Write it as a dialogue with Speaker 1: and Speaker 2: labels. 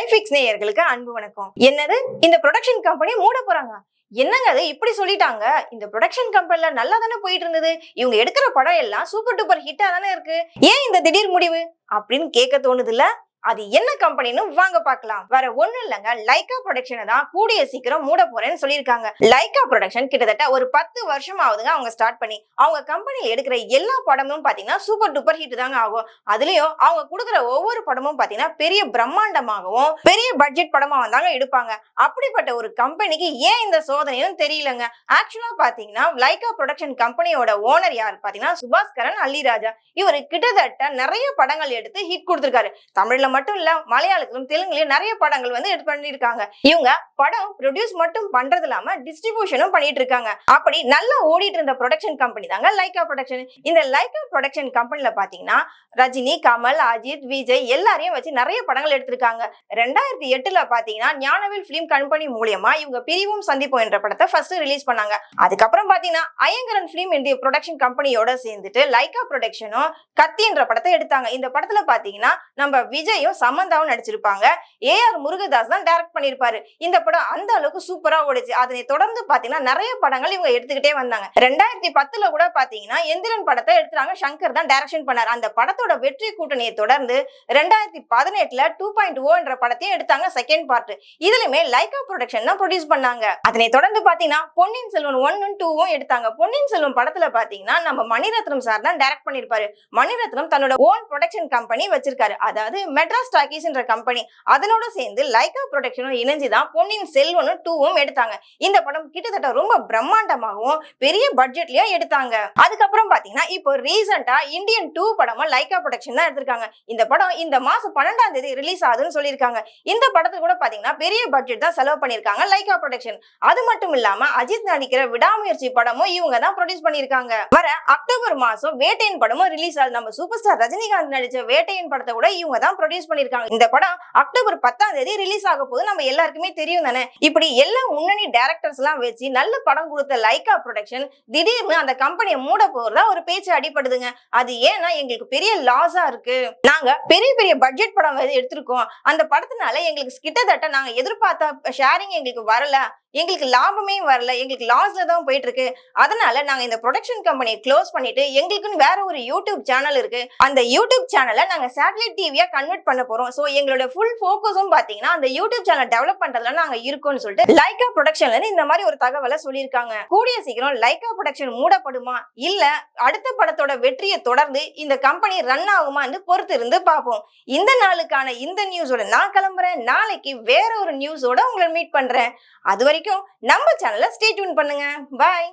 Speaker 1: ஸ்கைஃபிக்ஸ் நேயர்களுக்கு அன்பு வணக்கம். என்னது? இந்த ப்ரொடக்ஷன் கம்பெனி மூட போறாங்க. என்னங்க அது? இப்படி சொல்லிட்டாங்க. இந்த ப்ரொடக்ஷன் கம்பெனில நல்லா தானே போயிட்டு இருந்தது. இவங்க எடுக்கிற படம் எல்லாம் சூப்பர் டூப்பர் ஹிட்டா தானே இருக்கு. ஏன் இந்த திடீர் முடிவு? அப்படின்னு கேட்க தோணுது இல்ல அது என்ன கம்பெனின்னு வாங்க பார்க்கலாம். வேற ஒண்ணும் இல்லைங்க. லைகா ப்ரொடக்ஷனை தான் கூடிய சீக்கிரம் மூட போறேன்னு சொல்லியிருக்காங்க. லைகா ப்ரொடக்ஷன் கிட்டத்தட்ட ஒரு பத்து வருஷம் ஆகுதுங்க அவங்க ஸ்டார்ட் பண்ணி. அவங்க கம்பெனியில் எடுக்கிற எல்லா படமும் பாத்தீங்கன்னா சூப்பர் டூப்பர் ஹிட் தாங்க ஆகும். அதுலயும் அவங்க கொடுக்குற ஒவ்வொரு படமும் பாத்தீங்கன்னா பெரிய பிரம்மாண்டமாகவும் பெரிய பட்ஜெட் படமா வந்தாங்க எடுப்பாங்க. அப்படிப்பட்ட ஒரு கம்பெனிக்கு ஏன் இந்த சோதனையும் தெரியலங்க. ஆக்சுவலா பாத்தீங்கன்னா லைகா ப்ரொடக்ஷன் கம்பெனியோட ஓனர் யார் பாத்தீங்கன்னா சுபாஸ்கரன் அல்லிராஜா இவர் கிட்டத்தட்ட நிறைய படங்கள் எடுத்து ஹிட் கொடுத்துருக்காரு. தமிழ்ல மட்டும் இல்ல மலையாளத்திலும் தெலுங்குலயும் நிறைய படங்கள் வந்து எடுத்து பண்ணிருக்காங்க இவங்க படம் ப்ரொடியூஸ் மட்டும் பண்றது இல்லாம டிஸ்ட்ரிபியூஷனும் பண்ணிட்டு இருக்காங்க. அப்படி நல்லா ஓடிட்டு இருந்த ப்ரொடக்ஷன் கம்பெனி தாங்க லைகா ப்ரொடக்ஷன் இந்த லைகா ப்ரொடக்ஷன் கம்பெனில பாத்தீங்கன்னா ரஜினி கமல் அஜித் விஜய் எல்லாரையும் வச்சு நிறைய படங்கள் எடுத்திருக்காங்க. ரெண்டாயிரத்தி எட்டுல பாத்தீங்கன்னா ஞானவேல் பிலிம் கம்பெனி மூலியமா இவங்க பிரிவும் சந்திப்போம் என்ற படத்தை ஃபர்ஸ்ட் ரிலீஸ் பண்ணாங்க. அதுக்கப்புறம் பாத்தீங்கன்னா ஐயங்கரன் பிலிம் இந்திய ப்ரொடக்ஷன் கம்பெனியோட சேர்ந்துட்டு லைகா ப்ரொடக்ஷனும் கத்தி என்ற படத்தை எடுத்தாங்க. இந்த படத்துல பாத்தீங்கன்னா நம்ம விஜய் விஜயும் சமந்தாவும் நடிச்சிருப்பாங்க. ஏ ஆர் முருகதாஸ் தான் டைரக்ட் பண்ணிருப்பாரு. இந்த படம் அந்த அளவுக்கு சூப்பரா ஓடிச்சு. அதனை தொடர்ந்து பாத்தீங்கன்னா நிறைய படங்கள் இவங்க எடுத்துக்கிட்டே வந்தாங்க. ரெண்டாயிரத்தி பத்துல கூட பாத்தீங்கன்னா எந்திரன் படத்தை எடுத்துறாங்க சங்கர் தான் டைரக்ஷன் பண்ணார். அந்த படத்தோட வெற்றி கூட்டணியை தொடர்ந்து ரெண்டாயிரத்தி பதினெட்டுல டூ பாயிண்ட் ஓ என்ற படத்தையும் எடுத்தாங்க செகண்ட் பார்ட் இதுலயுமே லைகா ப்ரொடக்ஷன் தான் ப்ரொடியூஸ் பண்ணாங்க. அதனை தொடர்ந்து பாத்தீங்கன்னா பொன்னியின் செல்வன் ஒன் டூவும் எடுத்தாங்க. பொன்னியின் செல்வன் படத்துல பாத்தீங்கன்னா நம்ம மணிரத்னம் சார் தான் டைரக்ட் பண்ணிருப்பாரு. மணிரத்னம் தன்னோட ஓன் ப்ரொடக்ஷன் கம்பெனி வச்சிருக்காரு. அதாவது மெட்ராஸ் டாக்கீஸ் என்ற கம்பெனி அதனோட சேர்ந்து லைகா ப்ரொடக்ஷனும் இணைஞ்சுதான் பொன்னியின் செல்வனும் டூவும் எடுத்தாங்க. இந்த படம் கிட்டத்தட்ட ரொம்ப பிரம்மாண்டமாகவும் பெரிய பட்ஜெட்லயும் எடுத்தாங்க. அதுக்கப்புறம் பாத்தீங்கன்னா இப்போ ரீசெண்டா இந்தியன் டூ படமும் லைகா ப்ரொடக்ஷன் தான் எடுத்திருக்காங்க. இந்த படம் இந்த மாசம் பன்னெண்டாம் தேதி ரிலீஸ் ஆகுதுன்னு சொல்லியிருக்காங்க. இந்த படத்துக்கு கூட பாத்தீங்கன்னா பெரிய பட்ஜெட் தான் செலவு பண்ணியிருக்காங்க லைகா ப்ரொடக்ஷன் அது மட்டும் இல்லாம அஜித் நடிக்கிற விடாமுயற்சி படமும் இவங்க தான் ப்ரொடியூஸ் பண்ணியிருக்காங்க. வர அக்டோபர் மாசம் வேட்டையன் படமும் ரிலீஸ் ஆகுது. நம்ம சூப்பர் ஸ்டார் ரஜினிகாந்த் நடிச்ச வேட்டையன் படத்தை கூட இவங்க தான் ப்ரொடியூஸ் பண்ணிருக்காங்க. இந்த படம் அக்டோபர் பத்தாம் தேதி ரிலீஸ் ஆக போது நம்ம எல்லாருக்குமே தெரியும் தானே? இப்படி எல்லா முன்னணி டேரக்டர்ஸ் எல்லாம் வச்சு நல்ல படம் கொடுத்த லைகா ப்ரொடக்ஷன் திடீர்னு அந்த கம்பெனியை மூட போறதா ஒரு பேச்சு அடிப்படுதுங்க அது ஏன்னா எங்களுக்கு பெரிய லாஸா இருக்கு. நாங்க பெரிய பெரிய பட்ஜெட் படம் எடுத்திருக்கோம். அந்த படத்தினால எங்களுக்கு கிட்டத்தட்ட நாங்க எதிர்பார்த்த ஷேரிங் எங்களுக்கு வரல. எங்களுக்கு லாபமே வரல எங்களுக்கு லாஸ்ல தான் போயிட்டு இருக்கு அதனால நாங்க இந்த ப்ரொடக்ஷன் கம்பெனியை க்ளோஸ் பண்ணிட்டு எங்களுக்குன்னு வேற ஒரு யூடியூப் சேனல் இருக்கு. அந்த யூடியூப் சேனலை நாங்க சேட்டலைட் டிவியா கன்வெர்ட் பண்ண போறோம். சோ எங்களோட ஃபுல் ஃபோக்கஸும் பாத்தீங்கன்னா அந்த யூடியூப் சேனல் டெவலப் பண்றதுல நாங்க இருக்கோம்னு சொல்லிட்டு லைக்கா ப்ரொடக்ஷன்ல இருந்து இந்த மாதிரி ஒரு தகவலை சொல்லியிருக்காங்க. கூடிய சீக்கிரம் லைக்கா ப்ரொடக்ஷன் மூடப்படுமா? இல்ல அடுத்த படத்தோட வெற்றியை தொடர்ந்து இந்த கம்பெனி ரன் ஆகுமான்னு பொறுத்து இருந்து பார்ப்போம் இந்த நாளுக்கான இந்த நியூஸோட நான் கிளம்புறேன். நாளைக்கு வேற ஒரு நியூஸோட உங்களை மீட் பண்றேன். அது வரைக்கும் நம்ம சேனலை ஸ்டே டியூன் பண்ணுங்க. பாய்